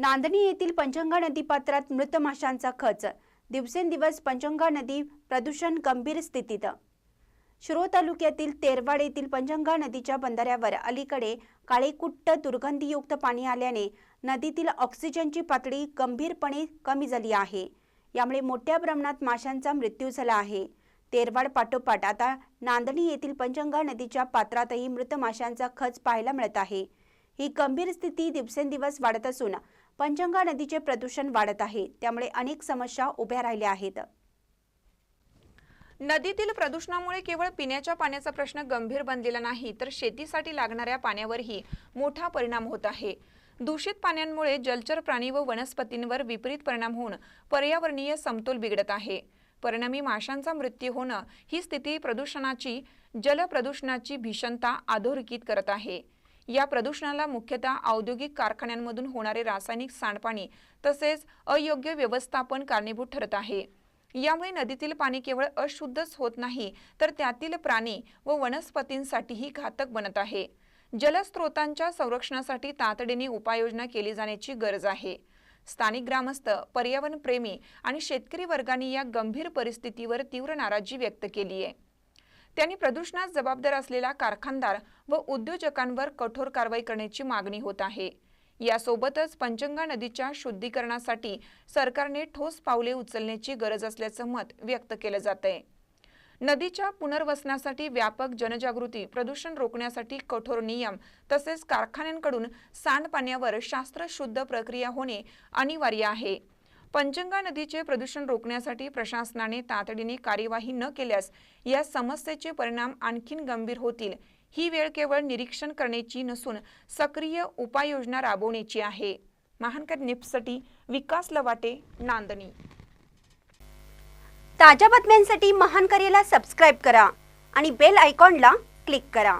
नांदणी येथील पंचगंगा नदीपात्रात मृत माशांचा खच. दिवसेंदिवस पंचंगा नदी प्रदूषण गंभीर स्थितीत. शिरो तालुक्यातील तेरवाड येथील पंचंगा नदीच्या बंधाऱ्यावर अलीकडे काळेकुट्ट दुर्गंधीयुक्त पाणी आल्याने नदीतील ऑक्सिजनची पातळी गंभीरपणे कमी झाली आहे. यामुळे मोठ्या प्रमाणात माशांचा मृत्यू झाला आहे. तेरवाड पाठोपाठ आता नांदणी येथील पंचंगा नदीच्या पात्रातही मृत माशांचा खच पाहायला मिळत आहे. ही गंभीर स्थिती दिवसेंदिवस वाढत असून पंचगंगा नदीचे प्रदूषण वाढत आहे. त्यामुळे अनेक समस्या उभ्या राहिल्या आहेत. नदीतील प्रदूषणामुळे केवळ पिण्याच्या पाण्याचा प्रश्न गंभीर बनलेला नाही तर शेतीसाठी लागणाऱ्या पाण्यावरही मोठा परिणाम होत आहे. दूषित पाण्यांमुळे जलचर प्राणी व वनस्पतींवर विपरीत परिणाम होऊन पर्यावरणीय समतोल बिघडत आहे. परिणामी माशांचा मृत्यू होणं ही स्थिती प्रदूषणाची जलप्रदूषणाची भीषणता अधोरेखित करत आहे. या प्रदूषणाला मुख्यतः औद्योगिक कारखान्यांमधून होणारे रासायनिक सांडपाणी तसेच अयोग्य व्यवस्थापन कारणीभूत ठरत आहे. यामुळे नदीतील पाणी केवळ अशुद्धच होत नाही तर त्यातील प्राणी व वनस्पतींसाठीही घातक बनत आहे. जलस्रोतांच्या संरक्षणासाठी तातडीने उपाययोजना केली जाण्याची गरज आहे. स्थानिक ग्रामस्थ पर्यावरणप्रेमी आणि शेतकरी वर्गाने या गंभीर परिस्थितीवर तीव्र नाराजी व्यक्त केली आहे. त्यांनी प्रदूषणास जबाबदार असलेला कारखानदार व उद्योजकांवर कठोर कारवाई करण्याची मागणी होत आहे. यासोबतच पंचंगा नदीच्या शुद्धीकरणासाठी सरकारने ठोस पावले उचलण्याची गरज असल्याचं मत व्यक्त केलं जात आहे नदीच्या पुनर्वसनासाठी व्यापक जनजागृती प्रदूषण रोखण्यासाठी कठोर नियम तसेच कारखान्यांकडून सांडपाण्यावर शास्त्रशुद्ध प्रक्रिया होणे अनिवार्य आहे. पंचंगा नदीचे प्रदूषण रोखण्यासाठी प्रशासनाने तातडीने कार्यवाही न केल्यास या समस्येचे परिणाम आणखीन गंभीर होतील. ही वेळ केवळ निरीक्षण करण्याची नसून सक्रिय उपाययोजना राबवण्याची आहे. महानकर निप्ससाठी विकास लवाटे नांदणी ताज्या बातम्यांसाठी महान सबस्क्राईब करा आणि बेल आयकॉनला क्लिक करा.